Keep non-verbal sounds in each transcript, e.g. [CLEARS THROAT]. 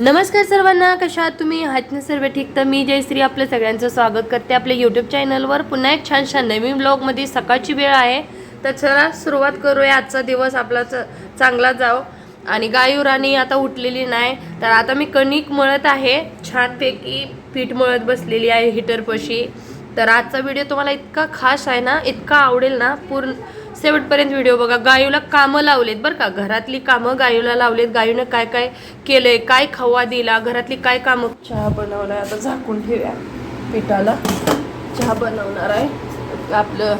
नमस्कार सर्वांना कशा आहात तुम्ही? हातने सर्व ठीक? तर मी जयश्री आपलं सगळ्यांचं स्वागत करते आपल्या यूट्यूब चॅनलवर पुन्हा एक छानशा नवीन ब्लॉगमध्ये सकाळची वेळ आहे. तर चला सुरुवात करूया. आजचा दिवस आपला च चांगला जाओ आणि गायूर आणि आता उठलेली नाही. तर आता मी कणिक मळत आहे. छानपैकी पीठ मळत बसलेली आहे हिटरपाशी. तर आजचा व्हिडिओ तुम्हाला इतका खास आहे ना इतका आवडेल ना पूर्ण शेवटपर्यंत व्हिडिओ बघा. गायूला कामं लावलेत बरं का. घरातली कामं गायूला लावलेत. गायूनं काय काय केलंय काय खवा दिला घरातली काय कामं? चहा बनवलाय. आता झाकून ठेवूया पिठाला. चहा बनवणार आहे. आपलं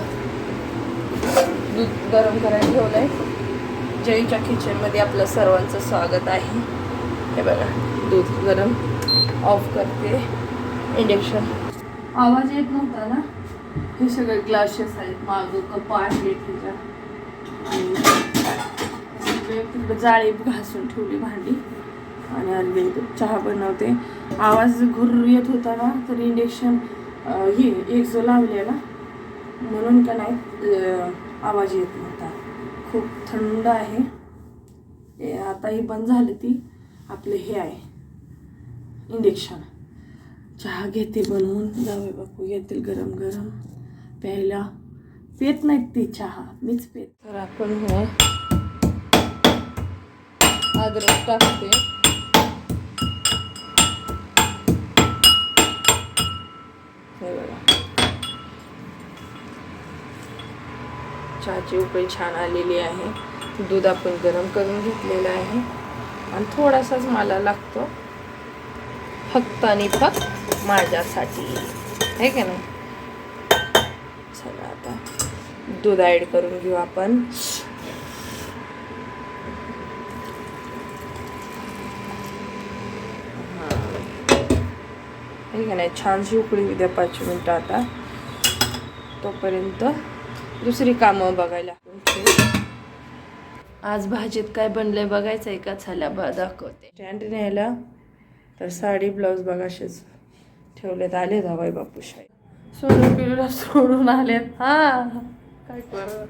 दूध गरम करायला ठेवलंय. जयच्या किचनमध्ये आपलं सर्वांचं स्वागत आहे. हे बघा दूध गरम ऑफ करते. इंडक्शन आवाज येत नव्हता ना? हे सगळे ग्लासेस आहेत मागं कप आहेत तिच्या. आणि जाळी घासून ठेवली भांडी. आणि अर्धी चहा बनवते. आवाज घुर येत होता ना तर इंडक्शन हे एक जो लावलेला. म्हणून का नाही आवाज येत नव्हता. खूप थंड आहे. आता ही बंद झाली ती. आपलं हे आहे. इंडेक्शन चहा घेते बनवून. जावे बापू येतील गरम गरम. प्यायला. पेत नाहीत ती चहा. मीच पेत. तर आपण अद्रक टाकते. हे बघा. चहाची उकळी छान आलेली आहे. दूध आपण गरम करून घेतलेलं आहे. आणि थोडासाच मला लागतो. फक्त आणि फक्त माझ्यासाठी. आहे का नाही? चला आता दूध ॲड करून घेऊ आपण. आहे का नाही? छानशी उकळी उद्या पाच मिनटं आता. तोपर्यंत दुसरी कामं बघायला. आज भाजीत काय बनलंय बघायचं आहे का बा दाखवते. स्टँड न्यायला तर साडी ब्लाऊज बघाशीच ठेवलेत आले जावाई बापू शाही सोडून पिलूला सोडून आलेत. हा. काय कर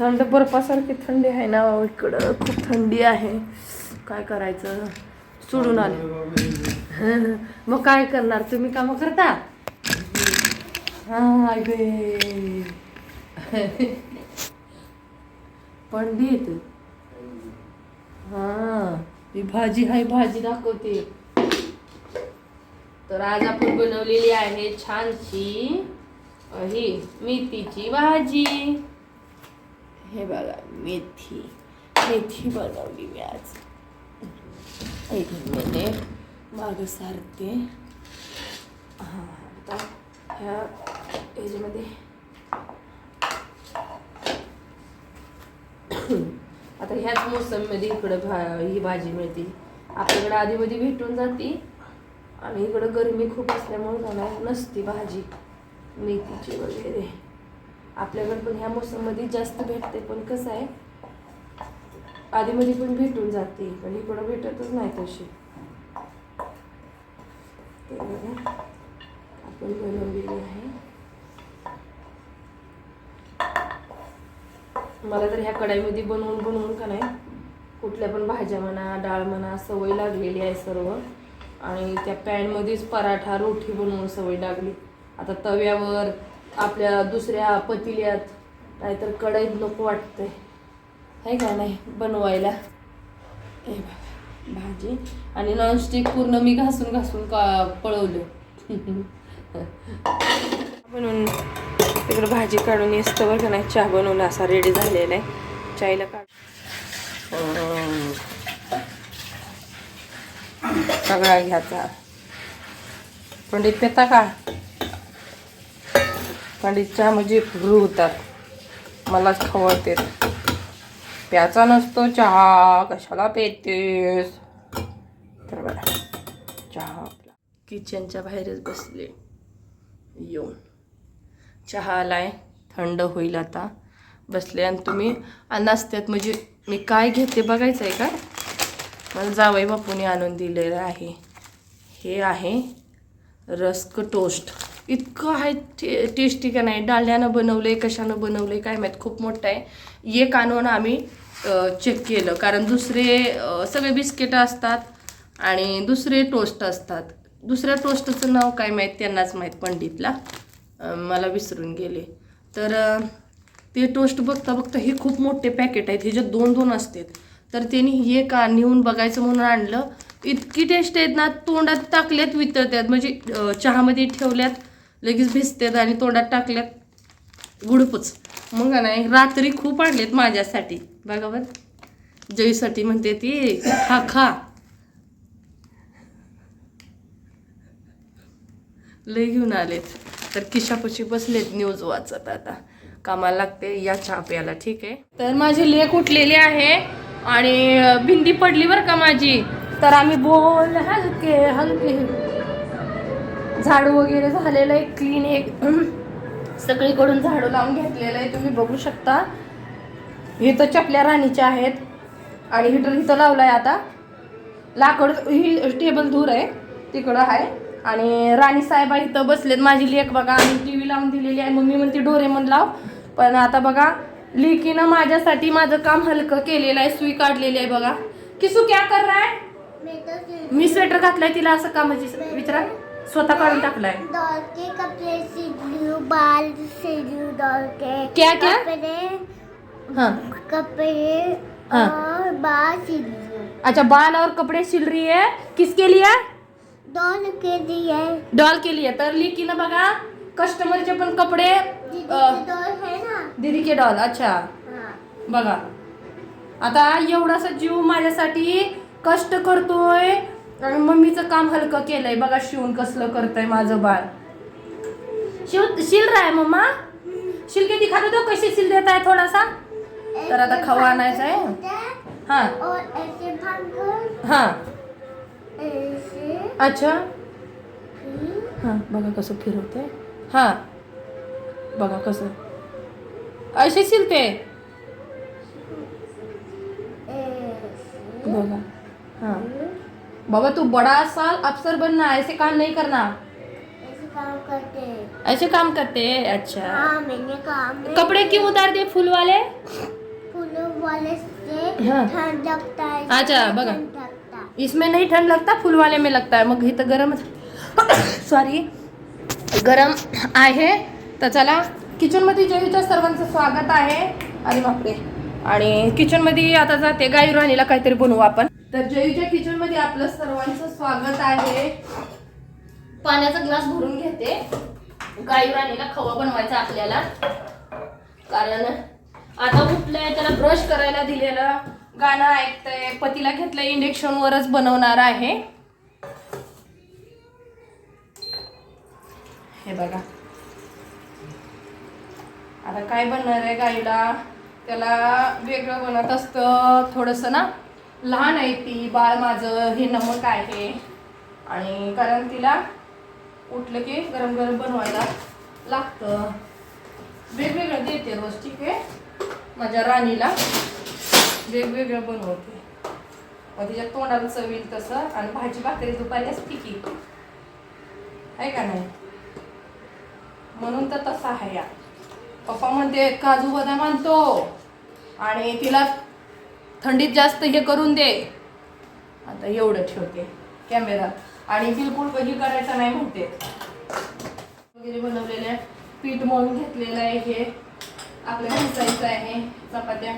थंड बर्फासारखी थंडी आहे ना इकडं खूप थंडी आहे. काय करायचं? सोडून आले. [LAUGHS] मग काय करणार? तुम्ही कामं करता? हा गे [LAUGHS] पंडित हा ही भाजी हाय भाजी दाखवते. तर आज आपण बनवलेली आहे छानशी ही मेथीची भाजी. हे बघा मेथी मेथी बनवली मी आज. एक मिनिट मागं सारते. हां आता ह्या ह्याच्यामध्ये आता ह्याच मोसममध्ये इकडं भा ही भाजी मिळते. आपल्याकडं आधीमध्ये भेटून जाते. आणि इकडं गरमी खूप असल्यामुळे जाणार नसती भाजी मेथीची वगैरे. आपल्याकडे पण ह्या मोसममध्ये जास्त भेटते पण कसं आहे आधीमध्ये पण भेटून जाते पण इकडं भेटतच नाही तशी. तर बघा आपण बनवलेली आहे. मला तर ह्या कढाईमध्ये बनवून बनवून का नाही कुठल्या पण भाज्या म्हणा डाळ म्हणा सवय लागलेली आहे सर्व. आणि त्या पॅनमध्येच पराठा रोटी बनवून सवय लागली. आता तव्यावर आपल्या दुसऱ्या पतिल्यात नाहीतर कढईत नको वाटतंय. आहे का नाही? बनवायला. हे भाजी आणि नॉनस्टिक पूर्ण मी घासून घासून का पळवलं. [LAUGHS] बनवून तिकडे भाजी काढून येतं बरं का नाही चहा बनवून असा रेडी झालेला आहे. चायला काढ. सगळा घ्यायचा. पंडित पेता का? पंडित चहा म्हणजे गुरु होतात. मलाच खवळते. प्याचा नसतो चहा कशाला पेतेस? तर बघा. चहा आपला. किचनच्या बाहेरच बसले. येऊन. चहा आलाय. थंड होईल आता. बसले आणि तुम्ही नाश्त्यात म्हणजे मी काय घेते बघायचं आहे का? मला जावई बापूने आणून दिलेलं आहे. हे आहे रस्क टोस्ट. इतकं आहे टे टेस्टी का नाही? डाळ्यानं बनवलं आहे कशानं बनवलं आहे काय माहीत? खूप मोठं आहे. एक आणून आम्ही चेक केलं. कारण दुसरे सगळे बिस्किट असतात आणि दुसरे टोस्ट असतात. दुसऱ्या टोस्टचं नाव काय माहीत? त्यांनाच माहीत पंडितला. मला विसरून गेले. तर ते टोस्ट बघता बघता हे खूप मोठे पॅकेट आहेत. ह्याच्यात दोन दोन असतात. तर त्यांनी हे का नेऊन बघायचं म्हणून आणलं. इतकी टेस्ट आहेत ना तोंडात टाकल्यात वितळत्यात. म्हणजे चहामध्ये ठेवल्यात लगेच भिजतात आणि तोंडात टाकल्यात. गुडपच मग नाही रात्री खूप आणलेत माझ्यासाठी. बघा बर. जयसाठी म्हणते ती खा खा. लय घेऊन आलेत. तर किशापशी बसलेत न्यूज वाचत आता. कामाला लागते या चहा प्यायला ठीक आहे. तर माझी लेख उठलेली आहे. आणि अं, भिंडी पडली बरं का माझी. तर आम्ही बोल हलके हलके. झाडू वगैरे झालेलं आहे क्लीन एक [CLEARS THROAT] सगळीकडून झाडू लावून घेतलेलं आहे तुम्ही बघू शकता. इथं चपल्या राणीच्या आहेत. आणि हिटर इथं आहे आता. लाकड ही टेबल दूर आहे. तिकडं आहे. आणि राणी साहेबा इथं बसलेत. माझी लेख बघा आणि टी व्ही लावून दिलेली आहे. मम्मी म्हणते डोरेमन लाव. पण आता बघा लेकीनं माझ्यासाठी माझं काम हलकं केलेलं आहे सुई काढलेली आहे बघा. किसू क्या कर रहा है? मी स्वेटर घातलाय तिला असं कामाची विचारा. स्वतः काढून टाकलाय. डॉल के कपड़े सिलू बाल सिलू डॉल के क्या क्या? कपड़े हाँ. हाँ। बाल अच्छा बाल और कपड़े सिल रही है? किसके लिए? डॉल के लिए. डॉल के लिए. तर लेकीनं बघा कस्टमरचे पण कपडे के डॉल है ना? दीदी के डॉल अच्छा. बघा. आता एवढासा जीव माझ्यासाठी कष्ट करतोय आणि मम्मीचं काम हलकं केलंय. बघा शिवून कसलं करतंय माझं बाळ. शिव शिल है मम्मा. शिल के दिखा दो कशी सिल देता है थोड़ा सा तर आता खवा आणायचा आहे. हा. हा. अच्छा. हा बघा कसं फिरवते. हा. बघा कसं. असे सिलते ऐसे? बघा हा। बाबा तू बड़ा सा अफसर बनना ऐसे काम नहीं करना। ऐसे काम करते हैं। ऐसे काम करते हैं? अच्छा। हाँ मैंने काम कपड़े क्यों उतार दिए फूल वाले? फूलों वाले से हाँ। ठंड लगता है अच्छा, बघा. है इसमें नहीं ठंड लगता? फूल वाले में लगता है। मग इथं गरम सॉरी [COUGHS] गरम आहे तर चला। किचनमध्ये जयूच्या सर्वांचं स्वागत आहे. अरे बापरे. आणि किचनमध्ये आता जाते गाई राणीला काहीतरी बनवू आपण. तर जयूच्या किचनमध्ये आपलं सर्वांचं स्वागत आहे. पाण्याचा ग्लास भरून घेते. गाई राणीला खवा बनवायचा आपल्याला. कारण आता उठलंय त्याला ब्रश करायला दिलेलं. गाणं ऐकतंय. पतीला घेतलंय इंडेक्शनवरच बनवणार आहे. हे बघा. आता काय बनणार आहे गाईला? त्याला वेगळं बनत असतं थोडंसं ना? लहान आहे ती बाळ माझं हे नमक आहे. आणि कारण तिला उठलं की गरम गरम बनवायला लागतं. वेगवेगळं देते रोज ठीक आहे? माझ्या राणीला वेगवेगळं बनवते. मग तिच्या तोंडाला चवील तसं आणि भाजी भाकरी दुपारी असते की आहे का नाही? म्हणून तर तसं आहे या. पप्पा म्हणते काजू बदाम आणतो. आणि तिला थंडीत जास्त हे करून दे. आता एवढं ठेवते कॅमेरा. आणि बिलकुल कधी करायचं नाही म्हणते. वगैरे बनवलेलं आहे. पीठ मळून घेतलेलं आहे हे. आपल्या घरचायचं आहे. चपात्या.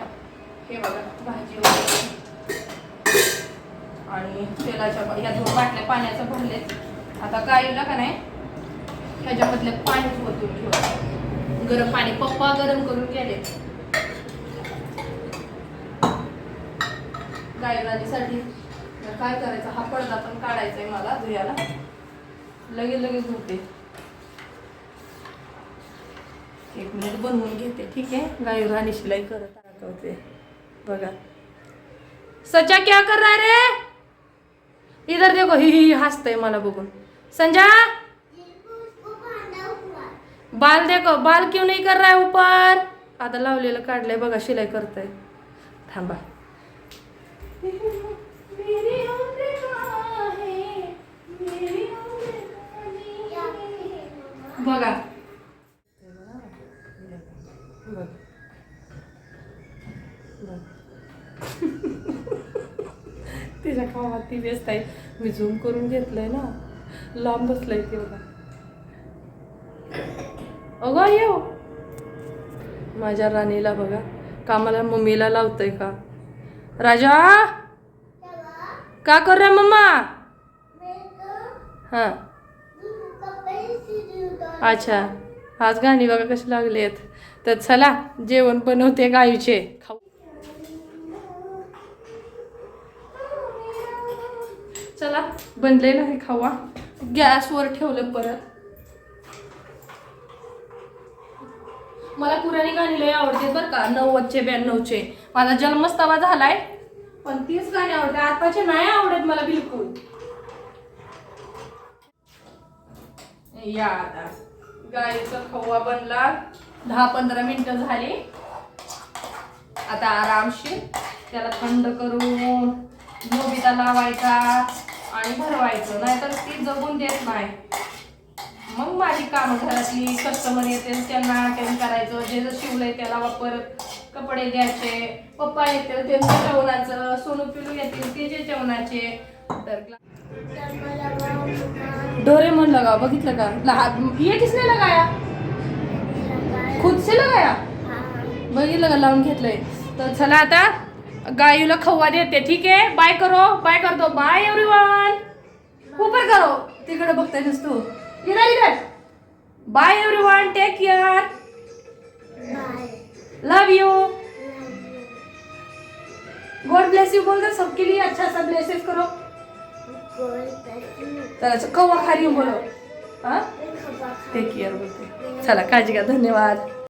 हे बघा भाजी वगैरे. आणि तेलाच्या ह्या दोन बाटल्या पाण्याचं भरलेत. आता गाईला का नाही? ह्याच्यामधले पाणीच ओतून ठेवायचं गरम पाणी पप्पा गरम करून गेले. गायरानीसाठी तर काय करायचं? हा पडदा पण काढायचा आहे मला धुयाला. लगेच लगेच धुते. एक मिनिट बनवून घेते ठीक आहे? गाई राणी शिलाई करत दाखवते बघा. सचा क्या कर रहा है रे? इधर देखो ही ही हसतंय मला बघून. संजा! बाल देखो बाल क्यों नहीं कर रहा है ऊपर? आता लावलेलं काढलंय बघा शिलाई करताय. थांबा. बघा. तिच्या कामात ती व्यस्त आहे. मी झूम करून घेतलंय ना. लांब बसलंय ते बघा. अगं येऊ हो. माझ्या राणीला बघा. कामाला मम्मीला लावतंय का? राजा! का कर रे मम्मा? हां. अच्छा. आज गाणी बघा कशी लागली आहेत तर चला जेवण बनवते गाईचे खाऊ. चला बनले नाही खावा. गॅसवर ठेवलं परत. मला पुराणी गाणी लय आवडते बरं का. नव्वदचे ब्याण्णवचे. माझा जन्मच तवा झालाय. पण तीच गाणी आवडते आताचे नाही आवडत मला बिलकुल. या आता. गाईचा खवा बनला. दहा पंधरा मिनटं झाली. आता आरामशीर त्याला थंड करून नोबिता लावायचा आणि भरवायचं. नाहीतर ती जगून देत नाही. मग माझी कामं घरातली कस्टमर येते त्यांना अटेंड करायचं. जे जर शिवलंय त्याला वापर कपडे द्यायचे पप्पा येतील त्यांचं जेवणाचं सोनू पिलू येतील ते जे जेवणाचे. तर म्हण लगाव बघितलं का? लहान ये किसने लगाया खुद से लगाया बघितलं का? लावून घेतलंय. तर चला आता गाईला खवा देते. ठीक आहे? बाय करो. बाय करतो. बाय एव्हरीवन ऊपर करो. तिकडे बघताय नसतो. इधर इधर। Bye everyone take care love you God bless you बोल दो सबके लिए अच्छा सा ब्लेसेस करो। तर कव्वा खारी बोलो। हा? टेक केअर बोलते चला काळजी घ्या धन्यवाद।